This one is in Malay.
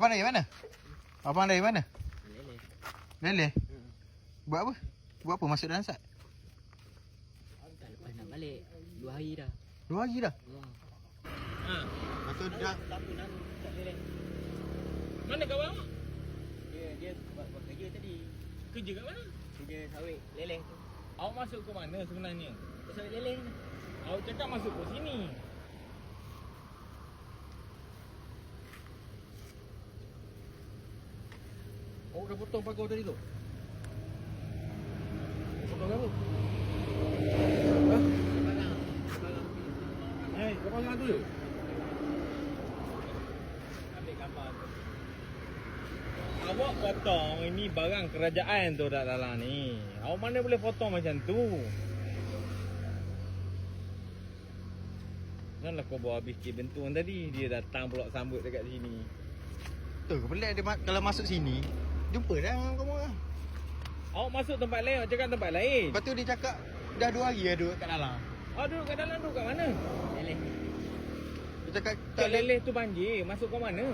Abang dari mana? Abang dari mana? Leleh. Leleh? Hmm. Buat apa? Buat apa masuk dalam sat? Tak lepas nak balik. Dua hari dah. Dua hari dah. Wah. Ha. Lepas tu dah Tak pun nak tak leleh. Mana kawan? Dia dia buat, buat kerja tadi. Kerja kat mana? Kerja sawit leleh tu. Awak masuk ke mana sebenarnya? Dia sawit leleh ni. Awak cakap masuk ke sini. Oh dah potong pagar tadi tu? Potong apa? Barang. Eh, kau panggil tu je? Awak potong ini barang kerajaan tu kat dalam ni. Awak mana boleh potong macam tu? Janganlah kau bawa habis cik bentuan tadi. Dia datang pula sambut dekat sini. tu pelik dia ma- kalau masuk sini jumpa dah dengan kamu lah. Awak masuk tempat lain, awak cakap tempat lain. Lepas tu dia cakap dah dua hari dah duduk kat dalam. Awak duduk kat dalam duduk kat mana? Leleh. Dia cakap tak leleh tu banjir. Masuk kat mana?